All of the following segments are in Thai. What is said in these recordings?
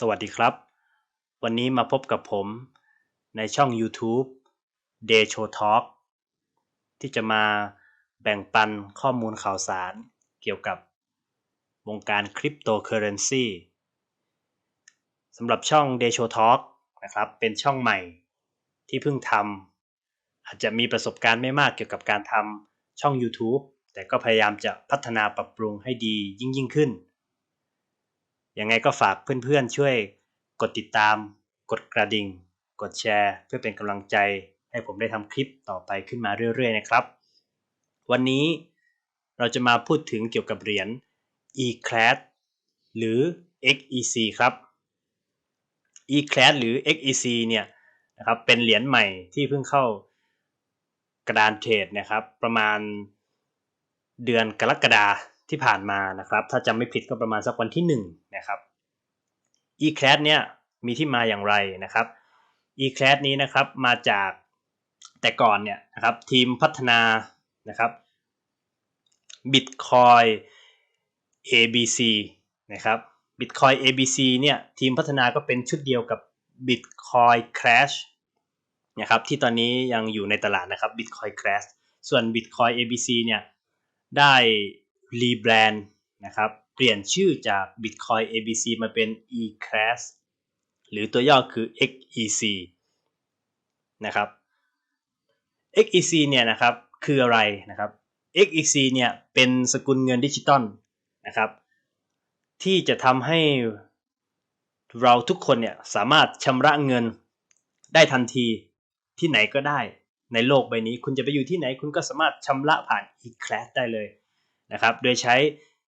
สวัสดีครับ วันนี้มาพบกับผมในช่อง YouTube Day Show Talk ที่จะมาแบ่งปันข้อมูลข่าวสารเกี่ยวกับวงการคริปโตเคอเรนซีสำหรับช่อง Day Show Talk นะครับ เป็นช่องใหม่ที่เพิ่งทำอาจจะมีประสบการณ์ไม่มากเกี่ยวกับการทำช่อง YouTube แต่ก็พยายามจะพัฒนาปรับปรุงให้ดียิ่งยิ่งขึ้น ยังไงก็ฝากเพื่อนๆช่วยกดติดตาม กดกระดิ่ง กดแชร์ เพื่อเป็นกำลังใจ ให้ผมได้ทำคลิปต่อไปขึ้นมาเรื่อยๆนะครับ วันนี้เราจะมาพูดถึงเกี่ยวกับเหรียญ e-class หรือ XEC ครับ e-class หรือ XEC เนี่ยนะครับเป็นเหรียญใหม่ที่เพิ่งเข้ากระดานเทรดนะครับ ประมาณเดือนกรกฎา ที่ผ่านมานะครับ ถ้าจำไม่ผิดก็ประมาณสักวันที่1นะครับ e-class เนี่ยมีที่มาอย่างไรนะครับ e-class นี้นะครับมาจากแต่ก่อนเนี่ยนะครับทีมพัฒนานะครับ Bitcoin ABC นะครับ Bitcoin ABC เนี่ยทีมพัฒนาก็เป็นชุดเดียวกับ Bitcoin Crash นะครับที่ตอนนี้ยังอยู่ในตลาดนะครับ Bitcoin Crash ส่วน Bitcoin ABC เนี่ยได้ รีแบรนด์นะครับ เปลี่ยนชื่อจาก Bitcoin ABC มาเป็น eClass หรือตัวย่อคือ XEC นะครับ XEC เนี่ยนะครับคืออะไรนะครับ XEC เนี่ยเป็นสกุลเงินดิจิตอลนะครับ ที่จะทำให้เราทุกคนเนี่ยสามารถชำระเงินได้ทันทีที่ไหนก็ได้ในโลกใบนี้ คุณจะไปอยู่ที่ไหนคุณก็สามารถชำระผ่าน eClass ได้เลย นะครับ โดยใช้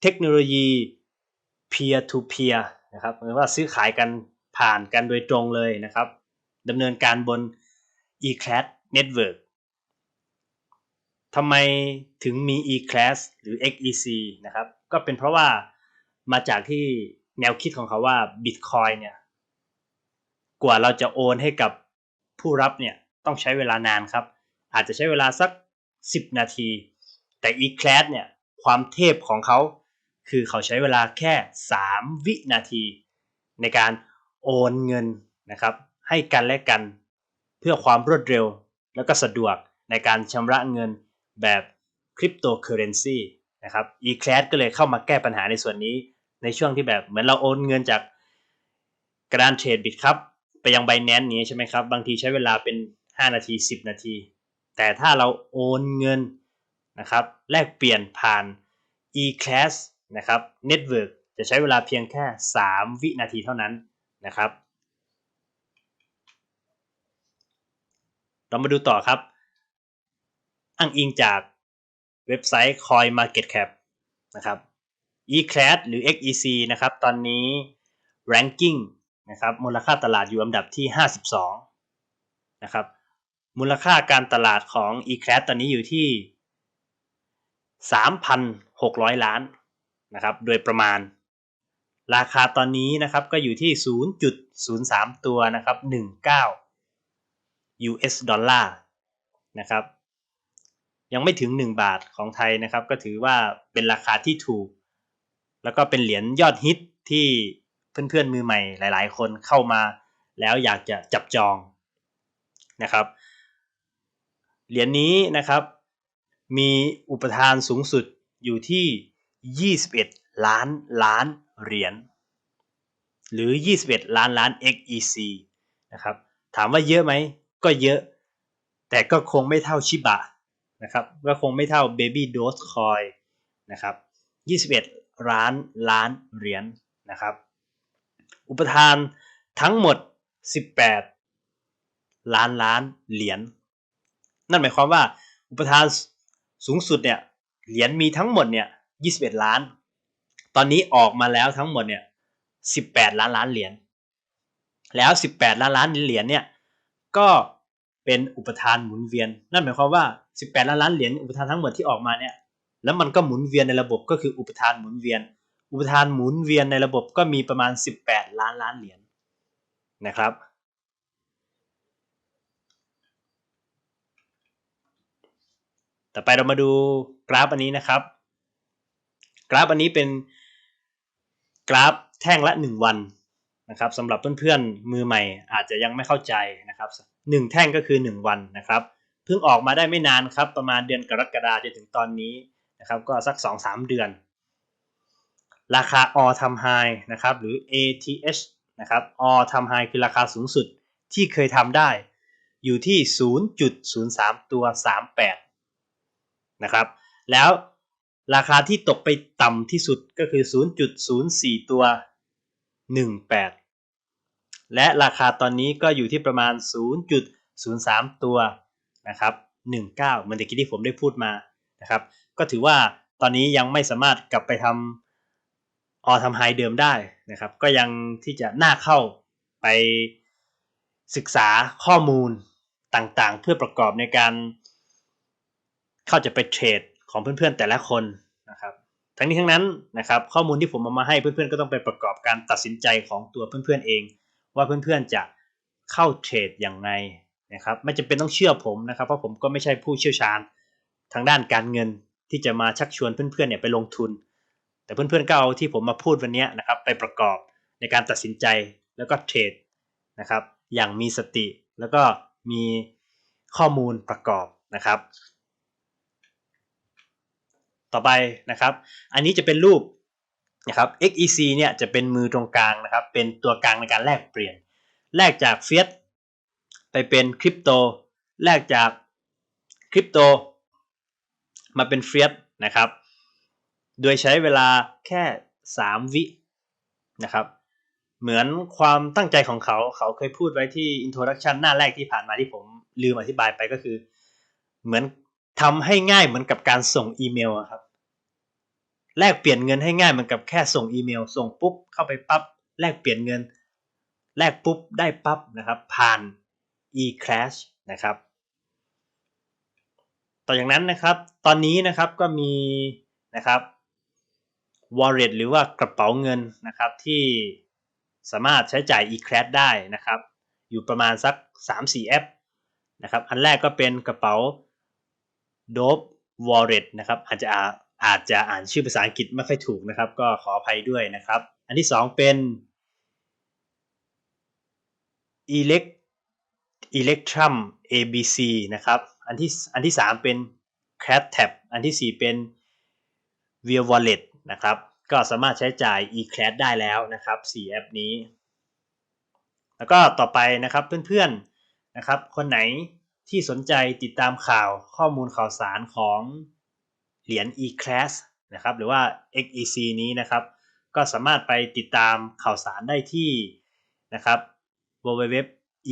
เทคโนโลยี peer to peer นะครับหรือว่าซื้อขายกันผ่านกันโดยตรงเลยนะครับดำเนินการบน eClass Network ทำไมถึงมี eClass หรือ XEC นะครับ ก็เป็นเพราะว่ามาจากที่แนวคิดของเขาว่า Bitcoin เนี่ยกว่าเราจะโอนให้กับผู้รับเนี่ยต้องใช้เวลานานครับ อาจจะใช้เวลาสัก 10 นาที แต่ eClass เนี่ย ความเทพของเขา คือเขาใช้เวลาแค่ 3 วินาที ในการโอนเงินนะครับ ให้กันและกัน เพื่อความรวดเร็วแล้วก็สะดวกในการชำระเงินแบบคริปโตเคอเรนซีนะครับ e c l a s ก็เลยเข้ามาแก้ปัญหาในส่วนนี้ ในช่วงที่แบบเหมือนเราโอนเงินจากกระดานเทรดบิตครับไปยังไบแนนนี้ใช่ไหมครับ บางทีใช้เวลาเป็น 5 นาที 10 นาที แต่ถ้าเราโอนเงิน นะครับแลกเปลี่ยนผ่าน e-class นะครับ network จะใช้เวลาเพียงแค่ 3 วินาทีเท่านั้นนะครับ เรามาดูต่อครับ อ้างอิงจากเว็บไซต์ Coin Market Cap นะครับ e-class หรือ XEC นะครับ ตอนนี้ ranking นะครับ มูลค่าตลาดอยู่อันดับที่ 52 นะครับ มูลค่าการตลาดของ e-class ตอนนี้อยู่ที่ 3,600 ล้านนะครับโดยประมาณ ราคาตอนนี้นะครับก็อยู่ที่ 0.03 ตัวนะครับ19 US ดอลลาร์นะครับยังไม่ถึง 1 บาทของไทยนะครับ ก็ถือว่าเป็นราคาที่ถูก แล้วก็เป็นเหรียญยอดฮิตที่เพื่อนๆมือใหม่หลาย ๆ คนเข้ามาแล้วอยากจะจับจองนะครับเหรียญนี้นะครับ มีอุปทานสูงสุดอยู่ที่ 21 ล้านล้านเหรียญหรือ 21 ล้านล้าน XEC นะครับถามว่าเยอะไหมก็เยอะ แต่ก็คงไม่เท่าชิบะนะครับก็คงไม่เท่า Baby Dose Coin นะครับ 21 ล้านล้านเหรียญนะครับอุปทานทั้งหมด 18 ล้านล้านเหรียญนั่นหมายความว่าอุปทาน สูงสุดเนี่ยเหรียญมีทั้งหมดเนี่ย21ล้าน ตอนนี้ออกมาแล้วทั้งหมดเนี่ย18ล้านล้านเหรียญ แล้ว18ล้านล้านเหรียญเนี่ย ก็เป็นอุปทานหมุนเวียน นั่นหมายความว่า18ล้านล้านเหรียญอุปทานทั้งหมดที่ออกมาเนี่ย แล้วมันก็หมุนเวียนในระบบก็คืออุปทานหมุนเวียน อุปทานหมุนเวียนในระบบก็มีประมาณ18ล้านล้านเหรียญนะครับ ต่อไปเรามาดูกราฟอันนี้นะครับ กราฟอันนี้เป็นกราฟแท่งละ 1 วันนะครับสำหรับเพื่อนๆมือใหม่อาจจะยังไม่เข้าใจนะครับหนึ่งแท่งก็คือ 1 วันนะครับเพิ่งออกมาได้ไม่นานครับ ประมาณเดือนกรกฎาคมจนถึงตอนนี้นะครับ ก็สัก 2-3 เดือน ราคา all time high นะครับ หรือ ATH นะครับ all time high คือราคาสูงสุดที่เคยทำได้ อยู่ที่ 0.03 ตัว 38 นะครับ แล้วราคาที่ตกไปต่ำที่สุดก็คือ 0.04 ตัว 18 และราคาตอนนี้ก็อยู่ที่ประมาณ 0.03 ตัวนะครับ 19 เหมือนที่ที่ผมได้พูดมานะครับ ก็ถือว่าตอนนี้ยังไม่สามารถกลับไปทำออทำไฮเดิมได้นะครับ ก็ยังที่จะน่าเข้าไปศึกษาข้อมูลต่างๆ เพื่อประกอบในการ เข้าจะไปเทรดของเพื่อนๆแต่ละคนนะครับ ทั้งนี้ทั้งนั้นนะครับ ข้อมูลที่ผมเอามาให้เพื่อนๆก็ต้องไปประกอบการตัดสินใจของตัวเพื่อนๆเอง ว่าเพื่อนๆจะเข้าเทรดอย่างไรนะครับไม่จำเป็นต้องเชื่อผมนะครับเพราะผมก็ไม่ใช่ผู้เชี่ยวชาญทางด้านการเงินที่จะมาชักชวนเพื่อนๆเนี่ยไปลงทุน แต่เพื่อนๆก็เอาที่ผมมาพูดวันนี้นะครับไปประกอบในการตัดสินใจแล้วก็เทรดนะครับอย่างมีสติแล้วก็มีข้อมูลประกอบนะครับ ต่อไปนะครับ อันนี้จะเป็นรูปนะครับ XEC เนี่ยจะเป็นมือตรงกลางนะครับ เป็นตัวกลางในการแลกเปลี่ยน แลกจากเฟียสไปเป็นคริปโต แลกจากคริปโตมาเป็นเฟียสนะครับ โดยใช้เวลาแค่ 3 วินะครับ เหมือนความตั้งใจของเขา เขาเคยพูดไว้ที่ introduction หน้าแรกที่ผ่านมาที่ผมลืมอธิบายไปก็คือ เหมือนทำให้ง่ายเหมือนกับการส่งอีเมลครับ แลกเปลี่ยนเงินให้ง่ายเหมือนกับแค่ส่งอีเมล ส่งปุ๊บเข้าไปปับ๊บแลกเปลี่ยนเงิน แลกปุ๊บได้ปั๊บนะครับ ผ่าน e-clash นะครับ ต่ออย่างนั้นนะครับ ตอนนี้นะครับก็มีนะครับ wallet หรือว่ากระเป๋าเงินนะครับที่สามารถใช้จ่าย e-clash ได้นะครับ อยู่ประมาณสัก 3-4 แอปนะครับ อันแรกก็เป็นกระเป๋า Dope Wallet นะครับอาจจะ อาจจะอ่านชื่อภาษาอังกฤษไม่ค่อยถูกนะครับ ก็ขออภัยด้วยนะครับ อันที่2เป็น Elect Electrum ABC นะครับ อันที่อันที่3เป็น c a t Tab อันที่4เป็น Via Wallet นะครับ ก็สามารถใช้จ่าย e-class ได้แล้วนะครับ4แอปนี้ แล้วก็ต่อไปนะครับเพื่อนๆนะครับ คนไหนที่สนใจติดตามข่าวข้อมูลข่าวสารของ เหรียญ e-class นะครับหรือว่า XEC นี้นะครับ ก็สามารถไปติดตามข่าวสารได้ที่นะครับ www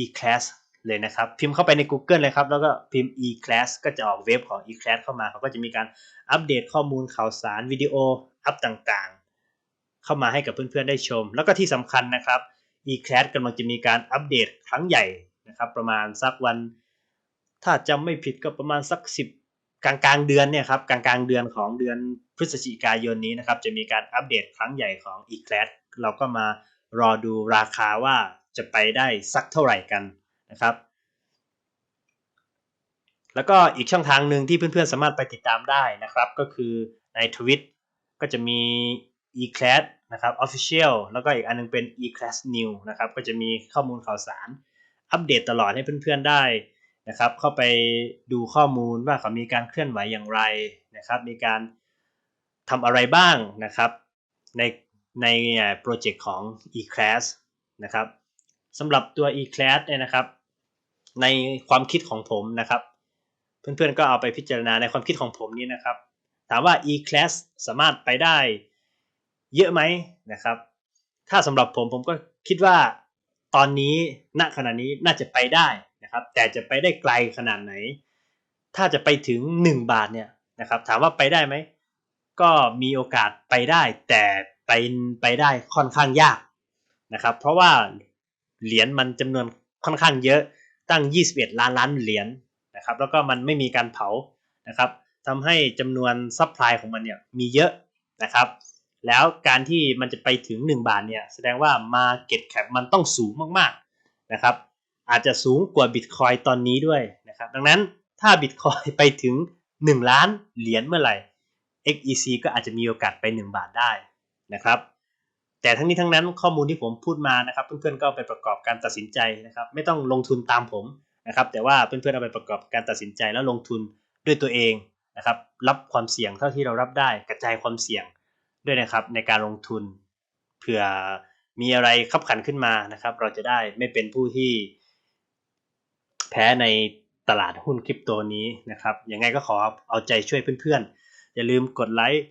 e-class เลยนะครับ พิมพ์เข้าไปใน Google เลยครับ แล้วก็พิมพ์ e-class ก็จะออกเว็บของ e-class เข้ามาเขาก็จะมีการอัปเดตข้อมูลข่าวสารวิดีโออัปต่างๆ เข้ามาให้กับเพื่อนๆได้ชม แล้วก็ที่สำคัญนะครับ e-class กำลังจะมีการอัปเดตครั้งใหญ่นะครับ ประมาณสักวัน ถ้าจำไม่ผิดก็ประมาณสัก 10 กลางกลางเดือนเนี่ยครับกลางกลางเดือนของเดือนพฤศจิกายนนี้นะครับจะมีการอัปเดตครั้งใหญ่ของ e c l a s เราก็มารอดูราคาว่าจะไปได้สักเท่าไหร่กันนะครับ แล้วก็อีกช่องทางหนึ่งที่เพื่อนๆสามารถไปติดตามได้นะครับ ก็คือในทวิตก็จะมี e-class นะครับ official แล้วก็อีกอันนึงเป็น e-class new นะครับก็จะมีข้อมูลข่าวสารอัปเดตตลอดให้เพื่อนๆได้ นะครับเข้าไปดูข้อมูลว่าเขามีการเคลื่อนไหวอย่างไรนะครับ มีการทำอะไรบ้างนะครับ ในในโปรเจกต์ของ e-class นะครับสำหรับตัว e-class เนี่ยนะครับ ในความคิดของผมนะครับ เพื่อนๆก็เอาไปพิจารณาในความคิดของผมนี้นะครับ ถามว่า e-class สามารถไปได้เยอะไหมนะครับ ถ้าสำหรับผมผมก็คิดว่าตอนนี้ณขณะนี้น่าจะไปได้ นะครับ แต่จะไปได้ไกลขนาดไหน ถ้าจะไปถึง 1 บาทเนี่ยนะครับ ถามว่าไปได้ไหม ก็มีโอกาสไปได้ แต่ไปไปได้ค่อนข้างยากนะครับ เพราะว่าเหรียญมันจำนวนค่อนข้างเยอะตั้ง 21 ล้านล้านเหรียญนนะครับ แล้วก็มันไม่มีการเผานะครับทำให้จำนวนซัพพลายของมันเนี่ยมีเยอะนะครับแล้วการที่มันจะไปถึง 1 บาทเนี่ยแสดงว่า Market Cap มันต้องสูงมากๆนะครับ อาจจะสูงกว่า Bitcoin ตอนนี้ด้วยนะครับ ดังนั้นถ้า Bitcoin ไปถึง 1 ล้านเหรียญเมื่อไหร่ XEC ก็อาจจะมีโอกาสไป 1 บาทได้นะครับ แต่ทั้งนี้ทั้งนั้นข้อมูลที่ผมพูดมานะครับ เพื่อนๆก็ไปประกอบการตัดสินใจนะครับ ไม่ต้องลงทุนตามผมนะครับ แต่ว่าเพื่อนๆเอาไปประกอบการตัดสินใจแล้วลงทุนด้วยตัวเองนะครับ รับความเสี่ยงเท่าที่เรารับได้กระจายความเสี่ยงด้วยนะครับในการลงทุนเผื่อมีอะไรขับขันขึ้นมานะครับ เราจะได้ไม่เป็นผู้ที่ แพ้ในตลาดหุ้นคริปโตนี้นะครับยังไงก็ขอเอาใจช่วยเพื่อนๆ อย่าลืมกดไลค์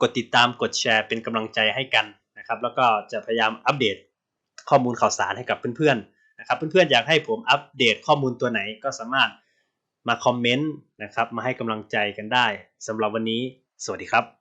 กดติดตามกดแชร์เป็นกำลังใจให้กันนะครับแล้วก็จะพยายามอัปเดตข้อมูลข่าวสารให้กับเพื่อนๆนะครับเพื่อนๆอยากให้ผมอัปเดตข้อมูลตัวไหนก็สามารถมาคอมเมนต์นะครับมาให้กำลังใจกันได้สำหรับวันนี้ สวัสดีครับ